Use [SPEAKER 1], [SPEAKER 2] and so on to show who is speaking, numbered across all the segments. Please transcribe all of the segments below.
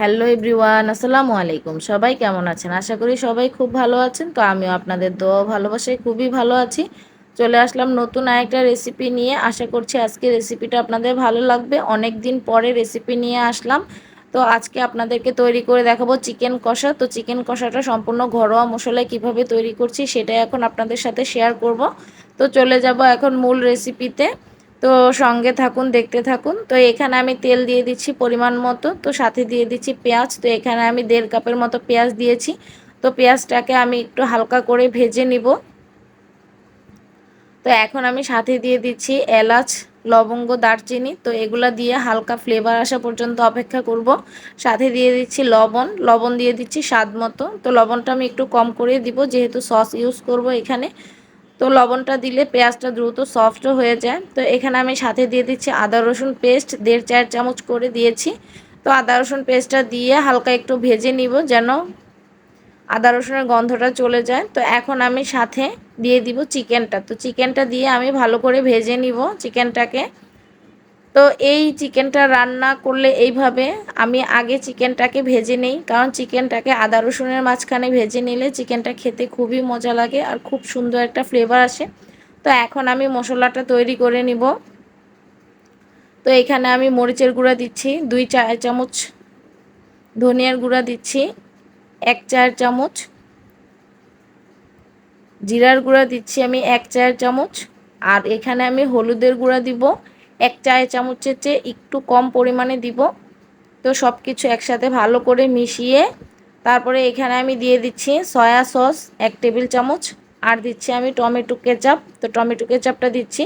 [SPEAKER 1] Hello everyone, আসসালামু আলাইকুম। সবাই কেমন আছেন? আশা করি সবাই খুব ভালো আছেন। তো আমিও আপনাদের দোয়া ভালোবাসায় খুবই ভালো আছি। চলে আসলাম নতুন আরেকটা রেসিপি নিয়ে। আশা করছি আজকে রেসিপিটা আপনাদের ভালো লাগবে। অনেক দিন পরে রেসিপি নিয়ে আসলাম। তো আজকে আপনাদেরকে তৈরি করে দেখাবো চিকেন কষা। তো চিকেন কষাটা সম্পূর্ণ ঘরোয়া মশলায় কীভাবে তৈরি করছি, সেটাই এখন আপনাদের সাথে শেয়ার করব। তো চলে যাব এখন মূল রেসিপিতে তো সঙ্গে থাকুন, দেখতে থাকুন। তো এখানে আমি তেল দিয়ে দিচ্ছি পরিমাণ মতো, তো সাথে দিয়ে দিচ্ছি পেঁয়াজ। তো এখানে আমি দেড় কাপের মতো পেঁয়াজ দিয়েছি। তো পেঁয়াজটাকে আমি একটু হালকা করে ভেজে নিব। তো এখন আমি সাথে দিয়ে দিচ্ছি এলাচ, লবঙ্গ, দারচিনি। তো এগুলা দিয়ে হালকা ফ্লেভার আসা পর্যন্ত অপেক্ষা করব। সাথে দিয়ে দিচ্ছি লবণ। লবণ দিয়ে দিচ্ছি স্বাদ মতো। তো লবণটা আমি একটু কম করে দিব, যেহেতু সস ইউজ করব এখানে। তো লবণটা দিলে পেঁয়াজটা দ্রুত সফট হয়ে যায়। তো এখানে আমি সাথে দিয়ে দিচ্ছি আদা, রসুন পেস্ট দেড় চার চামচ করে দিয়েছি। তো আদা, রসুন পেস্টটা দিয়ে হালকা একটু ভেজে নিব যেন আদা, রসুনের গন্ধটা চলে যায়। তো এখন আমি সাথে দিয়ে দিব চিকেনটা তো চিকেনটা দিয়ে আমি ভালো করে ভেজে নিব। চিকেনটাকে তো এই চিকেনটা রান্না করলে এইভাবে আমি আগে চিকেনটাকে ভেজে নেই, কারণ চিকেনটাকে আদা রসুনের মাঝখানে ভেজে নিলে চিকেনটা খেতে খুবই মজা লাগে আর খুব সুন্দর একটা ফ্লেভার আসে। তো এখন আমি মশলাটা তৈরি করে নিব। তো এখানে আমি মরিচের গুঁড়া দিচ্ছি, দুই চা চামচ ধনিয়ার গুঁড়া দিচ্ছি, এক চার চামচ জিরার গুঁড়া দিচ্ছি আমি এক চার চামচ, আর এখানে আমি হলুদের গুঁড়া দিব। এক চায় চামচের চেয়ে একটু কম পরিমাণে দিব। তো সব কিছু একসাথে ভালো করে মিশিয়ে তারপরে এখানে আমি দিয়ে দিচ্ছি সয়া সস এক টেবিল চামচ। আর দিচ্ছি আমি টমেটো কেচাপ। তো টমেটো কেচাপটা দিচ্ছি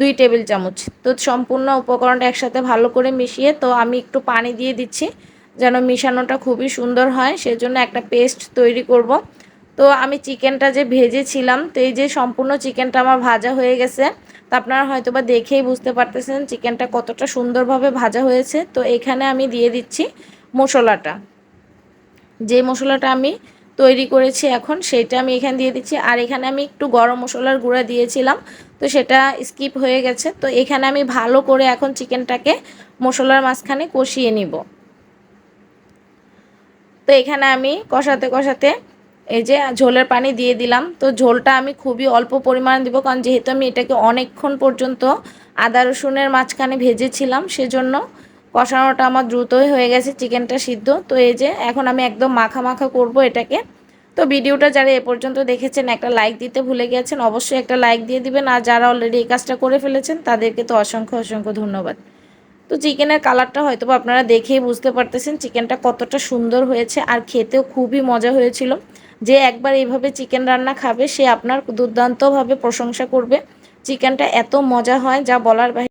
[SPEAKER 1] দুই টেবিল চামচ। তো সম্পূর্ণ উপকরণটা একসাথে ভালো করে মিশিয়ে তো আমি একটু পানি দিয়ে দিচ্ছি যেন মিশানোটা খুবই সুন্দর হয়, সেজন্য একটা পেস্ট তৈরি করব। তো আমি চিকেনটা যে ভেজেছিলাম, তো এই যে সম্পূর্ণ চিকেনটা আমার ভাজা হয়ে গেছে তো আপনারা হয়তো বা দেখেই বুঝতে পারতেছেন চিকেনটা কতটা সুন্দরভাবে ভাজা হয়েছে। তো এখানে আমি দিয়ে দিচ্ছি মশলাটা। যে মশলাটা আমি তৈরি করেছি এখন সেটা আমি এখানে দিয়ে দিচ্ছি। আর এখানে আমি একটু গরম মশলার গুঁড়া দিয়েছিলাম, তো সেটা স্কিপ হয়ে গেছে। তো এখানে আমি ভালো করে এখন চিকেনটাকে মশলার মাঝখানে কষিয়ে নিব। তো এখানে আমি কষাতে কষাতে এই যে ঝোলের পানি দিয়ে দিলাম। তো ঝোলটা আমি খুবই অল্প পরিমাণে দিব কারণ যেহেতু আমি এটাকে অনেকক্ষণ পর্যন্ত আদা রসুনের মাঝখানে ভেজেছিলাম, সেজন্য কষানোটা আমার দ্রুতই হয়ে গেছে, চিকেনটা সিদ্ধ। তো এই যে এখন আমি একদম মাখা মাখা করব এটাকে। তো ভিডিওটা যারা এ পর্যন্ত দেখেছেন, একটা লাইক দিতে ভুলে গেছেন অবশ্যই একটা লাইক দিয়ে দিবেন। আর যারা অলরেডি এই কাজটা করে ফেলেছেন, তাদেরকে তো অসংখ্য অসংখ্য ধন্যবাদ। তো চিকেনের কালারটা হয়তো আপনারা দেখেই বুঝতে পারতেছেন, চিকেনটা কতটা সুন্দর হয়েছে, আর খেতেও খুবই মজা হয়েছিল। যে একবার এইভাবে চিকেন রান্না খাবে, সে আপনার দুর্দান্তভাবে প্রশংসা করবে। চিকেনটা এত মজা হয়, যা বলার